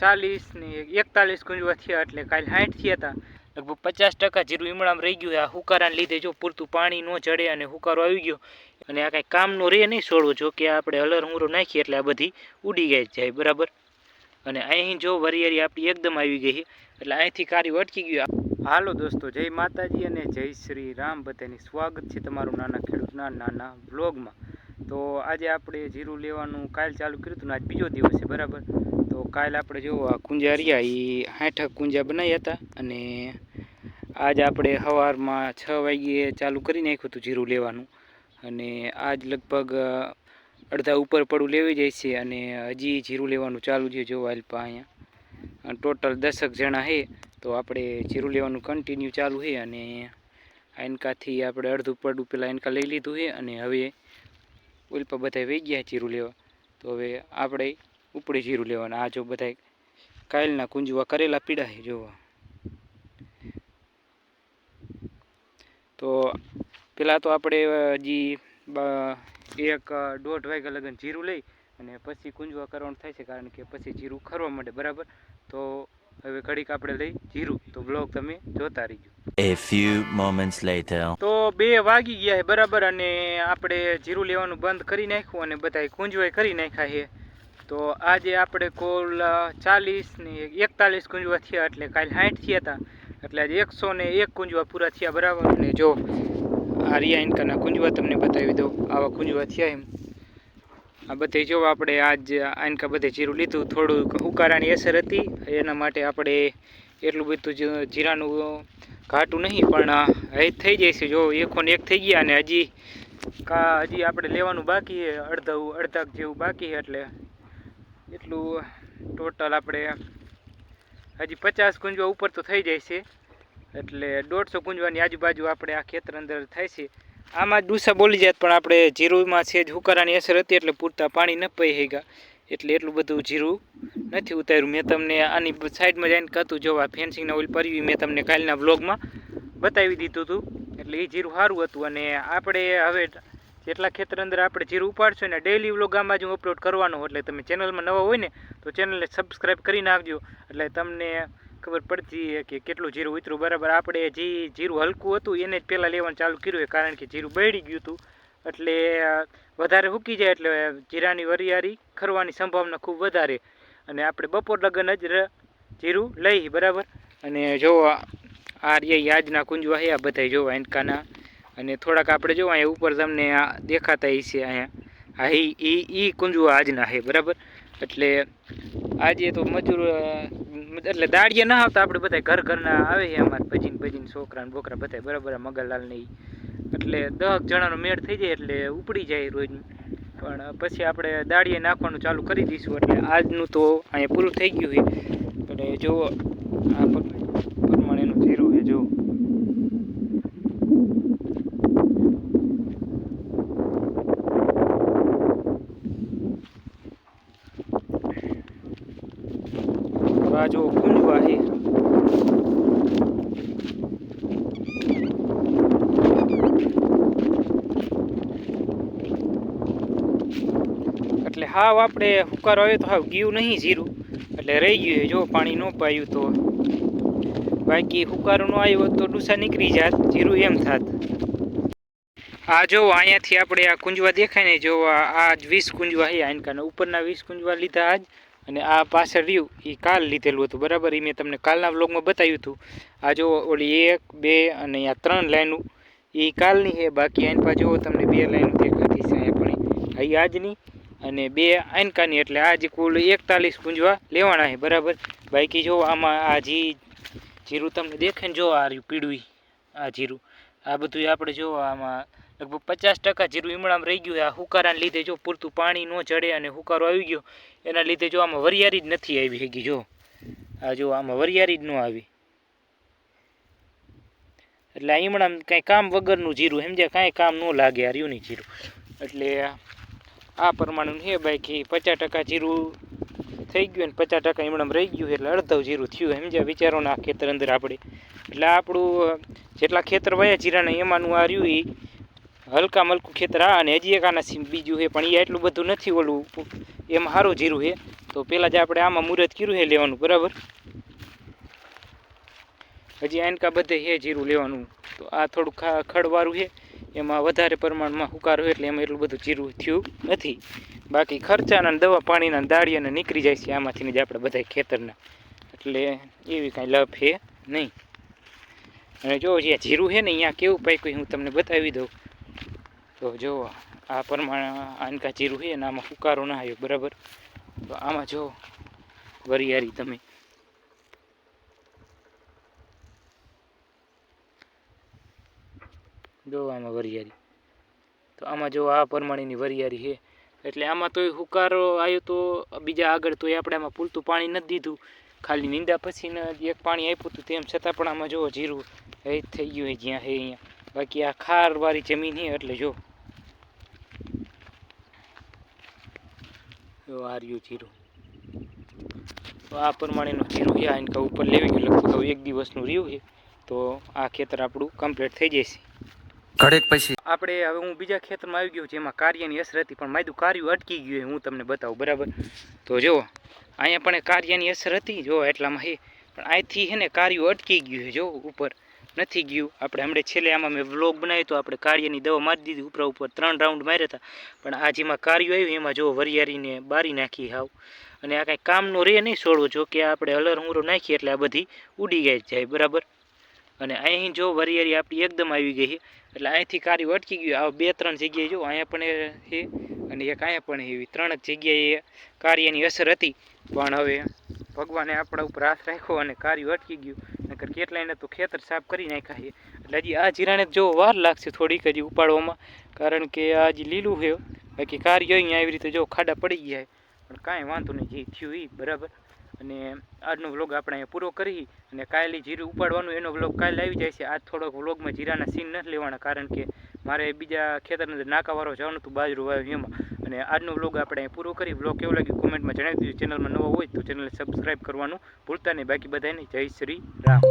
ચાલીસ ને એકતાલીસ ગુંજવા થયા એટલે કાલે સાઠ થયા હતા. લગભગ પચાસ ટકા જીરું ઈમડામાં રહી ગયું આ હુકારાને લીધે જો પૂરતું પાણી ન ચડે અને હુકારો આવી ગયો અને આ કાંઈ કામનો રે નહીં છોડવો જો કે આપણે હલર હુંરો નાખીએ એટલે આ બધી ઉડી ગઈ જાય, બરાબર? અને અહીં જો વરિયારી આપણી એકદમ આવી ગઈ એટલે અહીંથી કાર્ય અટકી ગયું. હાલો દોસ્તો, જય માતાજી અને જય શ્રી રામ. બધાની સ્વાગત છે તમારું નાના ખેડૂતના નાના બ્લોગમાં તો આજે આપણે જીરું લેવાનું કાલ ચાલુ કર્યું હતું ને આજ બીજો દિવસ છે, બરાબર? તો કાલ આપણે જો આ કુંજા રહ્યા એ હાઠ કુંજા બનાવ્યા હતા અને આજ આપણે સવારમાં છ વાગ્યે ચાલુ કરી નાખ્યું હતું જીરું લેવાનું. અને આજ લગભગ અડધા ઉપર પડું લેવી જાય છે અને હજી જીરું લેવાનું ચાલુ છે જો અલ્પા અહીંયા. ટોટલ દસક જણા છે તો આપણે જીરું લેવાનું કન્ટિન્યુ ચાલુ છે અને એનકાથી આપણે અડધું પડું પહેલાં એનકા લઈ લીધું છે અને હવે ઉલ્પા બધા વહી ગયા જીરું લેવા. તો હવે આપણે ઉપડી જીરું લેવાના. આ જો બધા કાયલના કુંજવા કરેલા પીડા જોવા. તો પહેલાં તો આપણે હજી એક દોઢ વાગ્યા લગન જીરું લઈ અને પછી કુંજવા કરવાનું થાય છે કારણ કે પછી જીરું ખરવા માંડે બરાબર? તો હવે ઘડીક આપણે લઈ જીરું. તો બ્લોગ તમે જોતા રહીજો. A few moments later. તો બે વાગી ગયા છે બરાબર? અને આપણે જીરું લેવાનું બંધ કરી નાખ્યું અને બધા કુંજવાય કરી નાખ્યા છે. તો આજે આપણે કુલ ચાલીસ ને એકતાલીસ કુંજવા થયા એટલે કાલે સાઠ થયા હતા. એટલે આજે એકસો ને એક કુંજવા પૂરા થયા, બરાબર? અને જો, આ રિયા ઇન્કાના કુંજવા તમને બતાવી દઉં, આવા કુંજવા થયા એમ. આ બધે જો આપણે આજ આનકા બધે જીરું લીધું થોડું ઉકારાની અસર હતી, એના માટે આપણે એટલું બધું જીરાનું ઘાટું નહીં, પણ હવે થઈ જાય છે. જો, એકો ને એક થઈ ગયા અને હજી કા, હજી આપણે લેવાનું બાકી અડધા અડધા જેવું બાકી એટલે એટલું ટોટલ આપણે હજી પચાસ કુંજવા ઉપર તો થઈ જાય છે. એટલે દોઢસો કુંજવાની આજુબાજુ આપણે આ ખેતર અંદર થાય છે. આમાં ડૂસા બોલી જાત પણ આપણે જીરુમાં છે જ હુકારાની અસર હતી એટલે પૂરતા પાણી ન પઈ ગયા એટલે એટલું બધું જીરું નથી ઉતાર્યું. મેં તમને આની સાઈડમાં જઈને કહતું જોવા ફેન્સિંગના ઓઇલ પરવી મેં તમને કાલના બ્લોગમાં બતાવી દીધું હતું એટલે એ જીરું સારું હતું અને આપણે હવે જેટલા ખેતર અંદર આપણે જીરું ઉપાડશું ને ડેઈલી વ્લોગ આમાં જ હું અપલોડ કરવાનો એટલે તમે ચેનલમાં નવા હોય ને, તો ચેનલને સબસ્ક્રાઈબ કરી નાખજો. એટલે તમને ખબર પડતી કે કેટલું જીરું ઉતર્યું. બરાબર, આપણે જે જીરું હલકું હતું, એને જ પહેલાં લેવાનું ચાલુ કર્યું કારણ કે જીરું બળી ગયું હતું. એટલે વધારે સૂકી જાય, એટલે જીરાની વરિયારી ખરવાની સંભાવના ખૂબ વધારે. અને આપણે બપોર લગન જ જીરું લઈ, બરાબર? અને જો આ આજના કુંજવા છે આ બધા જોવા એનકાના અને થોડાક આપણે જો અહીંયા ઉપર તમને આ દેખાતા છે અહીંયા. હા એ એ ઈ કુંજવા આજના છે, બરાબર? એટલે આજે તો મજૂર એટલે દાડિયા ના આવતા, આપણે બધા ઘર ઘરના આવે છે અમારે ભજીન ભજીન છોકરા ને બોકરા બધા બરાબર મગનલાલ ને એટલે દસ જણાનો મેળ થઈ જાય એટલે ઉપડી જાય રોજ. પણ પછી આપણે દાળીએ નાખવાનું ચાલુ કરી દઈશું, એટલે આજનું તો અહીંયા પૂરું થઈ ગયું છે. એટલે જો આ પ- પ્રમાણેનું જીરું છે જો આ જો કુંજવા છે એટલે હાવ આપણે હુકારો આવ્યો તો હાવ ગયું નહીં જીરું એટલે રહી ગયું જો પાણી ન પાયું તો. બાકી હુકારો ન આવ્યો તો ડૂસા નીકળી જાત જીરું એમ થાત. આ જો અહીંયાથી આપણે આ કુંજવા દેખાય ને જો આ જ વીસ કુંજવા છે આનકાના ઉપરના વીસ કુંજવા લીધા આજ. અને આ પાછળ રહ્યું એ કાલ લીધેલું હતું, બરાબર? એ મેં તમને કાલના વ્લોગમાં બતાવ્યું હતું. આ જો ઓલી એક, બે અને આ ત્રણ લાઈનું. એ કાલની છે, બાકી આનપા જુઓ તમને બે લાઈન દેખાતી છે અહીંયા પણ. અહીં આજની અને બે આનકાની એટલે આજે કુલ એકતાલીસ કુંજવા લેવાના છે, બરાબર? બાકી જો આમાં આ જી, જીરું તમને દેખે ને જો આ રહ્યું પીળું આ જીરું. આ બધું આપણે જો આમાં લગભગ પચાસ ટકા જીરું ઈમડામાં રહી ગયું આ હુકારાને લીધે જો પૂરતું પાણી ન ચડે અને હુકારો આવી ગયો, એના લીધે જો આમાં વરિયારી જ નથી આવી શકી. જો, આ જો આમાં વરિયારી જ ન આવી. એટલે આ ઈમડામાં કાંઈ કામ વગરનું જીરું સમજ્યા કાંઈ કામ ન લાગે આ રહ્યું નહીં જીરું. એટલે આ પ્રમાણેનું છે બાકી પચાસ ટકા જીરું થઈ ગયું ને પચાસ ટકા ઈમડામાં રહી ગયું એટલે અડધું જીરું થયું સમજ્યા વિચારો ના ખેતર અંદર આપણે. એટલે આપણું, જેટલા ખેતર વયા જીરાના, એમાંનું આ રહ્યું ઈ હલકા મલકું ખેતર આ અને હજી એક આના બીજું છે, પણ એ એટલું બધું નથી ઓલું. એમ સારું જીરું છે. તો પહેલાં જ આપણે આમાં મુહૂર્ત કર્યું છે લેવાનું, બરાબર? હજી આનકા બધે છે જીરું લેવાનું. તો આ થોડું ખડવાળું છે. એમાં વધારે પ્રમાણમાં હુકારો એટલે એમાં એટલું બધું જીરું થયું નથી. બાકી ખર્ચાના દવા પાણીના દાળી દાળિયાને નીકળી જાય છે આમાંથી ને જ આપણે બધા ખેતરના. એટલે એવી કાંઈ લભ છે નહીં. અને જો જે જીરું છે ને અહીંયા કેવું પાક્યું હું તમને બતાવી દઉં. તો જો, આ પ્રમાણે આનકા જીરું છે ને આમાં હુકારો ના આવ્યો, બરાબર? તો આમાં જો વરિયારી તમે. જો આમાં વરિયારી તો આમાં જો આ પ્રમાણેની વરિયારી છે. એટલે આમાં તો હુકારો આવ્યો તો બીજા આગળ તો આપણે આમાં પૂરતું પાણી નથી દીધું. ખાલી નીંદા પછી એક પાણી આપ્યું હતું તેમ છતાં પણ આમાં જો જીરું એ થઈ ગયું છે જ્યાં છે અહીંયા. બાકી આ ખારવાળી જમીન છે એટલે જો જો આ જીરું. તો આ પ્રમાણેનું જીરું છે આનકા ઉપર લેવી ગયું લગભગ એક દિવસનું રહ્યું છે તો આ ખેતર આપણું કમ્પ્લીટ થઈ જશે. ઘડેક પછી. આપણે હવે હું બીજા ખેતરમાં આવી ગયો જેમાં કાર્યની અસર હતી પણ માયદું કાર્ય અટકી ગયું હું તમને બતાવું બરાબર? તો જો અહીંયા પણ એ કાર્યની અસર હતી જો એટલામાં હે પણ અહીંથી છે ને કાર્ય અટકી ગયું છે જો ઉપર. નથી ગયું. આપણે હમણાં છેલ્લે આમાં મેં વ્લોગ બનાવ્યો તો આપણે કાર્યની દવા મારી દીધી. ઉપર ઉપર ત્રણ રાઉન્ડ માર્યા હતા. પણ આ જેમાં કાર્યું આવ્યું, એમાં જો વરિયારીને બારી નાખી હાવ. અને આ કાંઈ કામનો રે નહીં છોડવો જો કે આપણે હલર હુંરો નાખીએ એટલે આ બધી ઉડી ગઈ જાય, બરાબર? અને અહીં જો વરિયારી આપણી એકદમ આવી ગઈ એટલે અહીંથી કાર્યું અટકી ગયું. આ બે ત્રણ જગ્યાએ જો અહીંયા પણ છે અને એક અહીંયા પણ એવી ત્રણ જ જગ્યાએ કાર્યની અસર હતી. પણ હવે ભગવાને આપણા ઉપર હાથ રાખ્યો અને કાર્ય અટકી ગયું. નકર કેટલાયને તો ખેતર સાફ કરી નાખ્યા છે. એટલે હજી આ જીરાને જો વાર લાગશે થોડીક હજી ઉપાડવામાં, કારણ કે આ જે લીલું છે. બાકી કાર્ય અહીંયા આવી રીતે જો ખાડા પડી ગયા પણ કાંઈ વાંધો નહીં, જે થયું એ બરાબર. અને આજનો વ્લોગ આપણે અહીંયા પૂરો કરી અને કાલે જીરું ઉપાડવાનું, એનો વ્લોગ કાલે આવી જાય છે. આજ થોડોક વ્લોગમાં જીરાના સીન નથી લેવાના, કારણ કે મારે બીજા ખેતરની અંદર નાકાવાળો જવાનું હતું, બાજરું વાવ્યું એમાં. અને આજનો વ્લોગ આપણે પૂરો કરી. વ્લોગ કેવો લાગ્યો? કોમેન્ટમાં જણાવી દીધું ચેનલમાં નવો હોય તો ચેનલને સબસ્ક્રાઈબ કરવાનું ભૂલતા નહીં. બાકી બધાને જય શ્રી રામ.